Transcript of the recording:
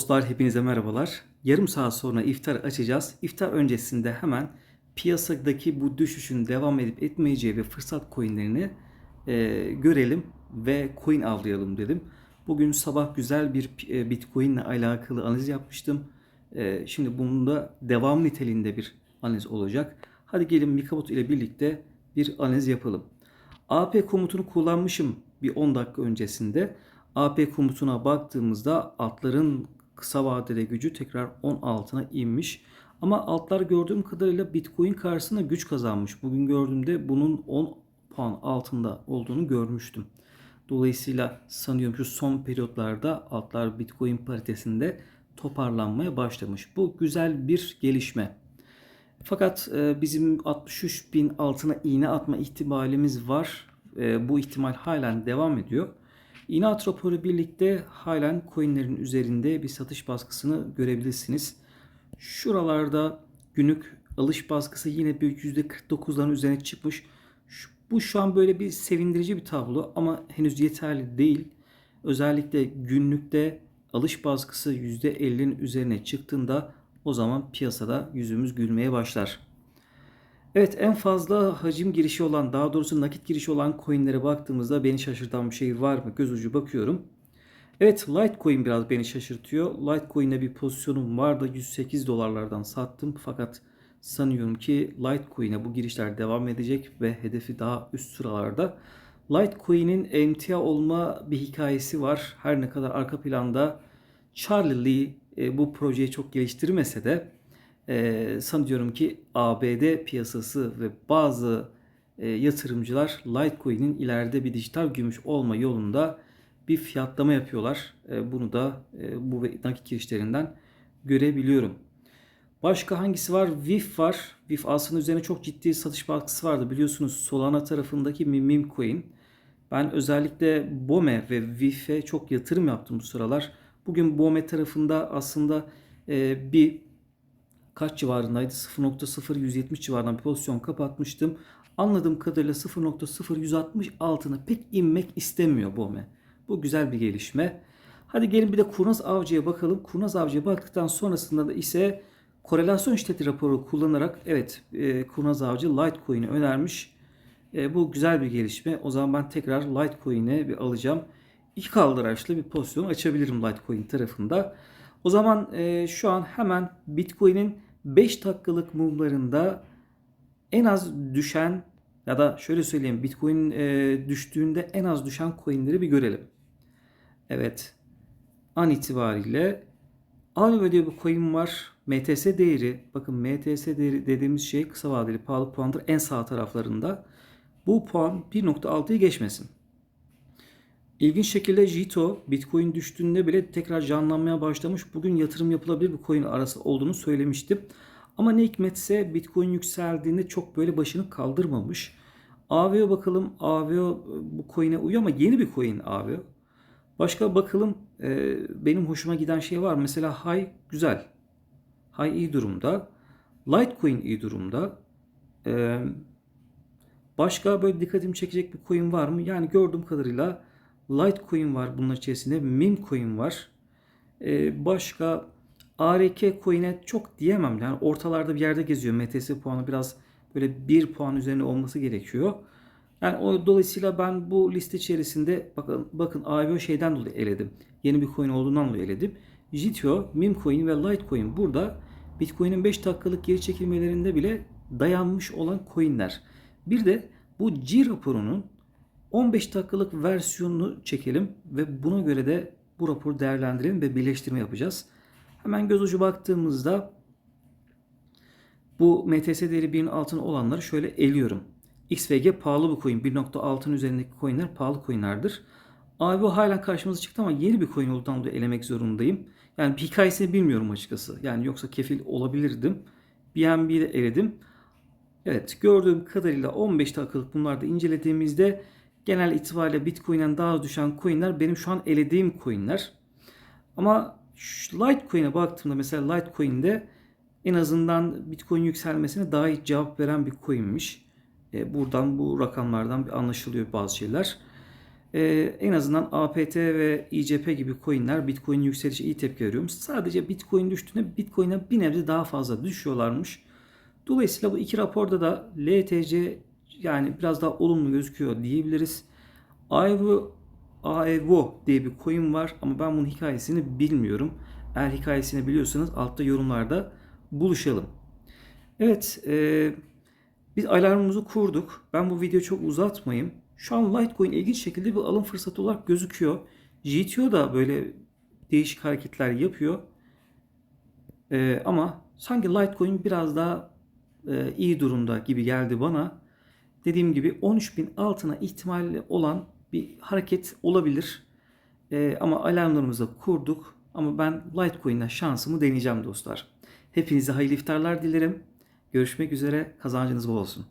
Dostlar hepinize merhabalar. Yarım saat sonra iftar açacağız. İftar öncesinde hemen piyasadaki bu düşüşün devam edip etmeyeceği ve fırsat coinlerini e, görelim ve coin avlayalım dedim. Bugün sabah güzel bir e, Bitcoin ile alakalı analiz yapmıştım. E, şimdi bunun da devam niteliğinde bir analiz olacak. Hadi gelin Mikabot ile birlikte bir analiz yapalım. AP komutunu kullanmışım bir 10 dakika öncesinde. AP komutuna baktığımızda altların kısa vadede gücü tekrar 10 altına inmiş. Ama altlar gördüğüm kadarıyla Bitcoin karşısında güç kazanmış. Bugün gördüğümde bunun 10 puan altında olduğunu görmüştüm. Dolayısıyla sanıyorum şu son periyotlarda altlar Bitcoin paritesinde toparlanmaya başlamış. Bu güzel bir gelişme. Fakat e, bizim 63 bin altına iğne atma ihtimalimiz var. E, bu ihtimal halen devam ediyor. İğne at raporu birlikte halen coinlerin üzerinde bir satış baskısını görebilirsiniz. Şuralarda günlük alış baskısı yine bir %49'ların üzerine çıkmış. Bu şu an böyle bir sevindirici bir tablo ama henüz yeterli değil. Özellikle günlükte alış baskısı %50'nin üzerine çıktığında o zaman piyasada yüzümüz gülmeye başlar. Evet en fazla hacim girişi olan daha doğrusu nakit girişi olan coinlere baktığımızda beni şaşırtan bir şey var mı? Göz ucu bakıyorum. Evet Litecoin biraz beni şaşırtıyor. Litecoin'e bir pozisyonum vardı. 108 dolarlardan sattım. Fakat sanıyorum ki Litecoin'e bu girişler devam edecek ve hedefi daha üst sıralarda. Litecoin'in emtia olma bir hikayesi var. Her ne kadar arka planda Charlie Lee e, bu projeyi çok geliştirmese de e, sanıyorum ki ABD piyasası ve bazı e, yatırımcılar Litecoin'in ileride bir dijital gümüş olma yolunda bir fiyatlama yapıyorlar. E, bunu da e, bu nakit girişlerinden görebiliyorum. Başka hangisi var? VIF var. VIF aslında üzerine çok ciddi satış baskısı vardı. Biliyorsunuz Solana tarafındaki Mim Coin. Ben özellikle BOME ve VIF'e çok yatırım yaptım bu sıralar. Bugün BOME tarafında aslında e, bir kaç civarındaydı? 0.0170 civarında bir pozisyon kapatmıştım. Anladığım kadarıyla 0.0160 altına pek inmek istemiyor BOME. Bu güzel bir gelişme. Hadi gelin bir de Kurnaz Avcı'ya bakalım. Kurnaz Avcı'ya baktıktan sonrasında da ise korelasyon şiddeti raporu kullanarak evet e, Kurnaz Avcı Litecoin'i önermiş. E, bu güzel bir gelişme. O zaman ben tekrar Litecoin'e bir alacağım. İki kaldıraçlı bir pozisyon açabilirim Litecoin tarafında. O zaman e, şu an hemen Bitcoin'in 5 dakikalık mumlarında en az düşen ya da şöyle söyleyeyim Bitcoin e, düştüğünde en az düşen coinleri bir görelim. Evet. An itibariyle Alve diye bir coin var. MTS değeri. Bakın MTS değeri dediğimiz şey kısa vadeli pahalı puandır. En sağ taraflarında. Bu puan 1.6'yı geçmesin. İlginç şekilde Jito Bitcoin düştüğünde bile tekrar canlanmaya başlamış. Bugün yatırım yapılabilir bir coin arası olduğunu söylemiştim. Ama ne hikmetse Bitcoin yükseldiğinde çok böyle başını kaldırmamış. AVO bakalım. AVO bu coin'e uyuyor ama yeni bir coin AVO. Başka bakalım e, benim hoşuma giden şey var. Mesela Hay güzel. Hay iyi durumda. Litecoin iyi durumda. E, başka böyle dikkatimi çekecek bir coin var mı? Yani gördüğüm kadarıyla Litecoin var bunun içerisinde. Meme coin var. E, başka ARK coin'e çok diyemem. Yani ortalarda bir yerde geziyor. MTS puanı biraz böyle 1 puan üzerine olması gerekiyor. Yani o dolayısıyla ben bu liste içerisinde bakın bakın AVO şeyden dolayı eledim. Yeni bir coin olduğundan dolayı eledim. Jitio, Meme ve Litecoin burada Bitcoin'in 5 dakikalık geri çekilmelerinde bile dayanmış olan coinler. Bir de bu G raporunun 15 dakikalık versiyonunu çekelim ve buna göre de bu raporu değerlendirelim ve birleştirme yapacağız. Hemen göz ucu baktığımızda bu MTS değeri 1'in altına olanları şöyle eliyorum. XVG pahalı bir coin. 1.6'ın üzerindeki coinler pahalı coinlerdir. Abi hala karşımıza çıktı ama yeni bir coin olduğundan dolayı elemek zorundayım. Yani bir hikayesini bilmiyorum açıkçası. Yani yoksa kefil olabilirdim. BNB'yi de eledim. Evet gördüğüm kadarıyla 15 dakikalık bunlarda incelediğimizde genel itibariyle Bitcoin'den daha az düşen coinler benim şu an elediğim coinler. Ama Litecoin'e baktığımda mesela Litecoin'de en azından Bitcoin yükselmesine daha iyi cevap veren bir coin'miş. E, buradan bu rakamlardan bir anlaşılıyor bazı şeyler. Ee, en azından APT ve ICP gibi coinler Bitcoin yükselişe iyi tepki veriyormuş. Sadece Bitcoin düştüğünde Bitcoin'e bir nebze daha fazla düşüyorlarmış. Dolayısıyla bu iki raporda da LTC yani biraz daha olumlu gözüküyor diyebiliriz. Aevo, Aevo diye bir coin var ama ben bunun hikayesini bilmiyorum. Eğer hikayesini biliyorsanız altta yorumlarda buluşalım. Evet, e, biz alarmımızı kurduk. Ben bu videoyu çok uzatmayayım. Şu an Litecoin ilginç şekilde bir alım fırsatı olarak gözüküyor. GTO da böyle değişik hareketler yapıyor. E, ama sanki Litecoin biraz daha e, iyi durumda gibi geldi bana. Dediğim gibi 13.000 altına ihtimalli olan bir hareket olabilir. E, ama alarmlarımızı kurduk. Ama ben Litecoin'den şansımı deneyeceğim dostlar. Hepinize hayırlı iftarlar dilerim. Görüşmek üzere. Kazancınız bol olsun.